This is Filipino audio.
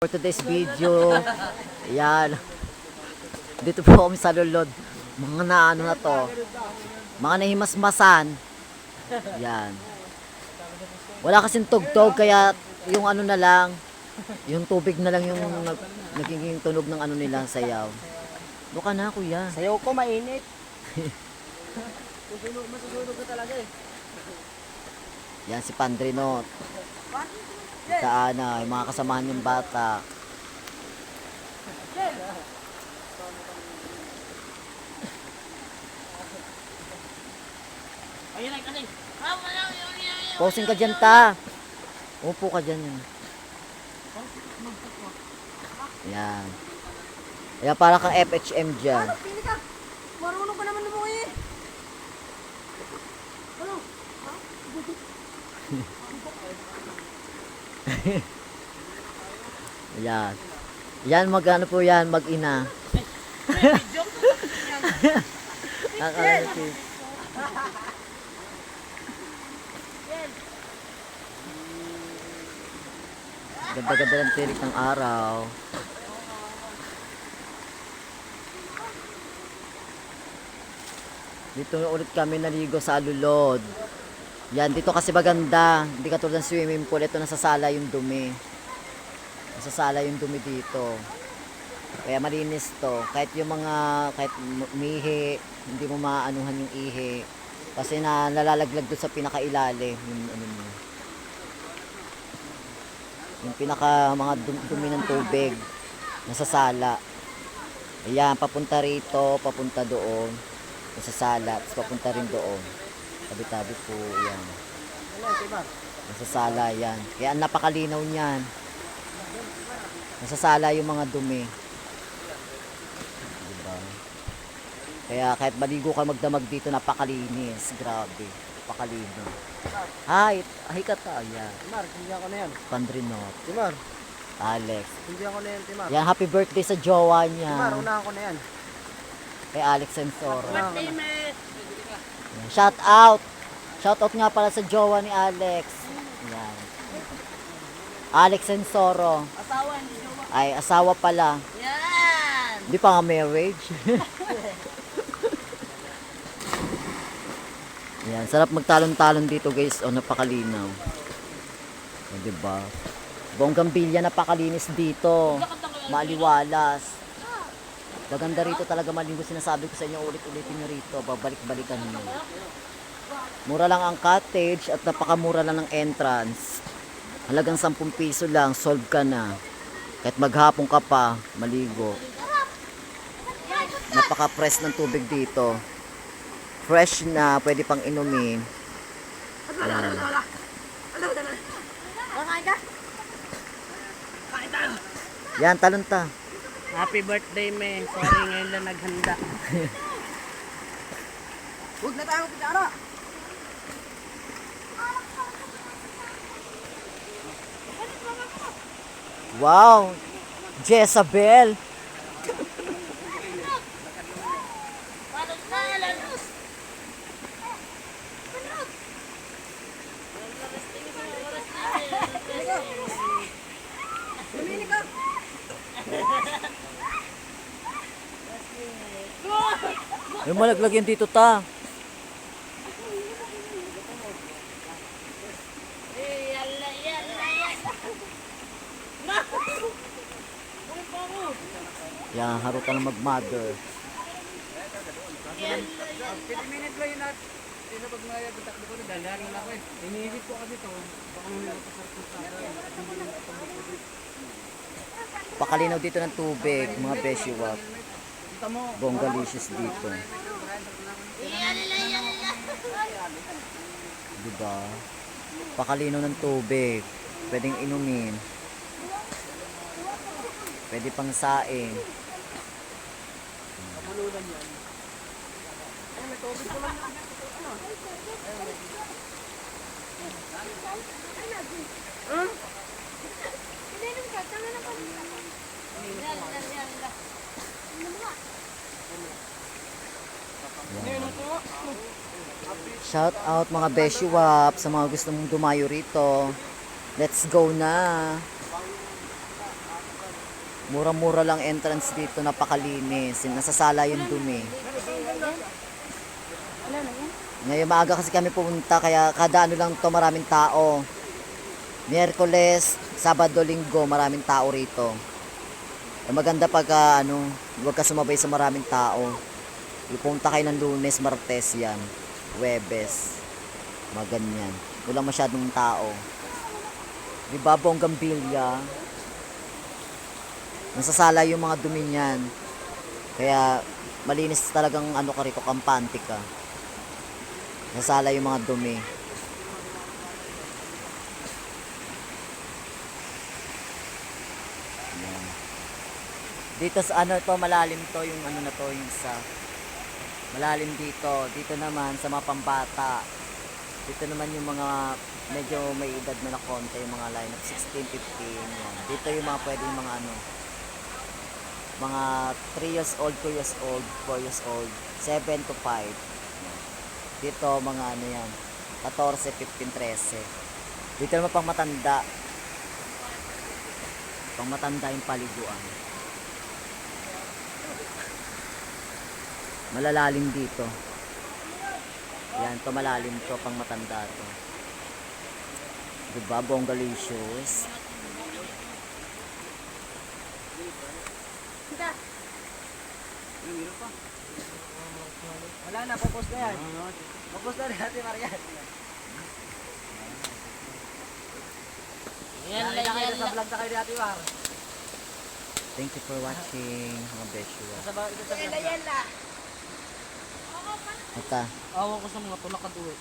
For today's video, yan. Dito po kami sa lulod. Mga na ano na to. Mga nahimasmasan. Yan. Wala kasing tugtog kaya yung ano na lang, yung tubig na lang yung nag, nagiging tunog ng ano nila sayaw. Buka na kuya. Sayaw ko mainit. Yan si Pandrinot. Sa ano, yung mga kasamahan yung bata. Ayun ay kasi. Posing ka dyan ta. Upo ka dyan yan. Yan. Yan para kang FHM dyan. Pili ka. Marunong ka naman lumuwi eh. Ano? Yan. Yan mag ano po yan, mag-ina. Nakakalitis. Ganda-ganda ng tirik ng araw. Dito ulit kami naligo sa Alulod. Yan, dito kasi maganda. Hindi katulad ng swimming pool. Ito nasasala yung dumi. Nasasala yung dumi dito. Kaya malinis to. Kahit yung mga, kahit m- mihi, hindi mo maanuhan yung ihi. Kasi na nalalaglag doon sa pinakailalim. Yung, ano. Yung pinaka mga dum- dumi ng tubig. Nasasala. Ayan, papunta rito, papunta doon. Nasasala, tapos papunta rin doon. Tabi-tabi po, yan. Nasasala yan. Kaya napakalinaw niyan. Nasasala yung mga dumi. Diba? Kaya kahit maligo ka magdamag dito, napakalinis. Grabe. Napakalino. Hi, hi ka ta. Yan. Timar, hindi ako na yan. Pandrinot. Timar, Alex. hindi ako na yan, Timar. Yan, happy birthday sa jowa Timar, niya. unahan ko na yan. Kay Alex Sensoro. Unahan ko na. Yan. Shout out! Shout out nga pala sa jowa ni Alex. Yan. Alex Sensoro. Asawa, hindi jowa. Ay, asawa pala. Yan! Hindi pa nga marriage. Yan, sarap magtalon-talon dito guys. O, napakalinaw. O, diba? Bonggang bilya napakalinis dito. Maliwalas. Maganda rito talaga maligo. Sinasabi ko sa inyo ulit-ulitin nyo rito. Babalik-balikan nyo. Mura lang ang cottage at napakamura lang ng entrance. Halagang 10 piso lang, solve ka na. Kahit maghapon ka pa, maligo. Napaka-fresh ng tubig dito. Fresh na, pwede pang inumin. Ayan. Yan, talon ta. Happy birthday, me. Sorry, ngayon lang naghanda. Huwag na tayo pitara. Wow! Jezabel! Yung malaglag yan dito ta. Yan, harutan ng mag-mother. 50 minutes lang yun at Sino pag mga yung takbo ko na dalan lang ako eh. Iniisip ko kasi to. Baka sa akin. Pakalinaw dito ng tubig, mga beshiwak. Mo. Bonggalicious dito. Diba? Pakalinaw ng tubig. Pwedeng inumin. Pwede pang saing. Kapululan yan. Ay, may tubig ko lang. Shout out mga beshiwap sa mga gusto mong dumayo rito. Let's go na. Mura-mura lang entrance dito, napakalinis. Nasasala yung dumi. Ngayon maaga kasi kami pumunta kaya kada ano lang to maraming tao. Miyerkules, Sabado, Linggo, maraming tao rito. Eh, maganda pag ah, ano, huwag ka sumabay sa maraming tao. Ipunta kayo ng Lunes, Martes yan. Webes. Maganyan. Walang masyadong tao. Di ba, Bonggambilya? Nasasala yung mga dumi niyan. Kaya, malinis talagang ano ka rito, kampante ka. Nasala yung mga dumi. Dito sa ano to, malalim to yung ano na to, yung isa. Malalim dito. Dito naman sa mga pambata. Dito naman yung mga medyo may edad na na konti, yung mga line of 16, 15. Yan. Dito yung mga pwede yung mga ano, mga 3 years old, 2 years old, 4 years old, 7 to 5. Dito mga ano yan, 14, 15, 13. Dito naman pang matanda. Pang matanda yung paliguan. Malalalim dito. Yan, to malalim to, pang matanda to. Diba, bongalicious. Kita. Wala na, popos na yan. Popos na natin, Marian. Yan lang yan. Sa vlog na kayo War. Thank you for watching, ba- ito sa vlog. Ata. Awa ko sa mga tulak at uwi.